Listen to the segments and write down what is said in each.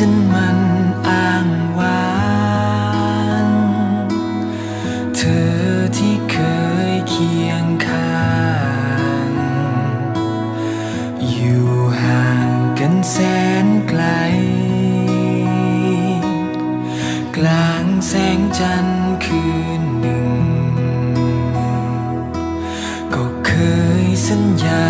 ฉันมันอ้างว้าง เธอที่เคยเคียงข้าง อยู่ห่างกันแสนไกล กลางแสงจันทร์คืนหนึ่ง ก็เคยสัญญา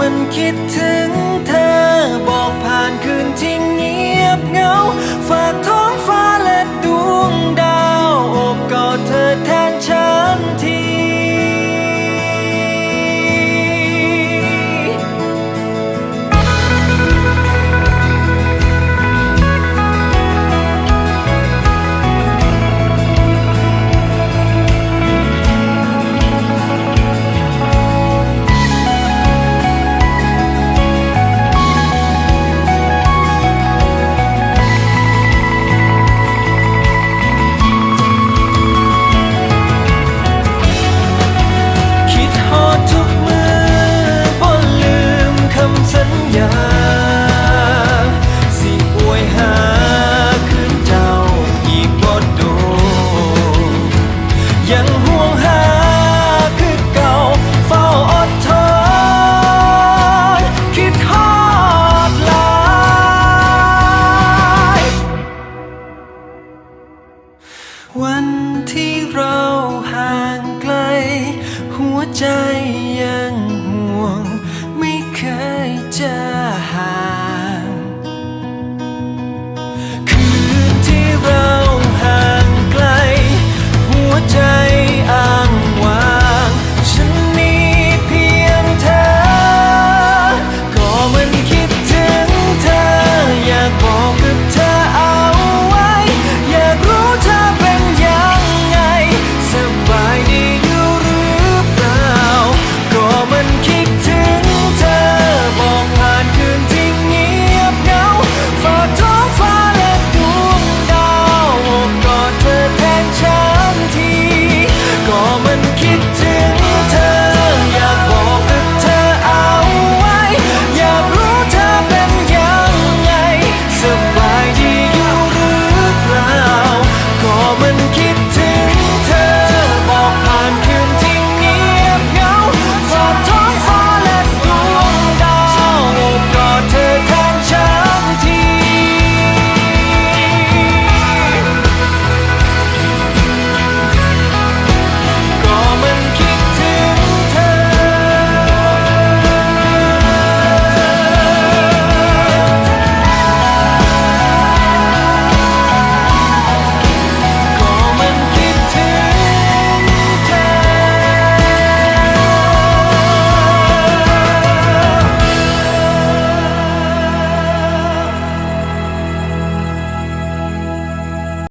มันคิดถึงเธอ บอกผ่านคืนที่เงียบเงา ฝากท้อันที่เราห่างไกล หัวใจยังห่วง ไม่เคยเจอ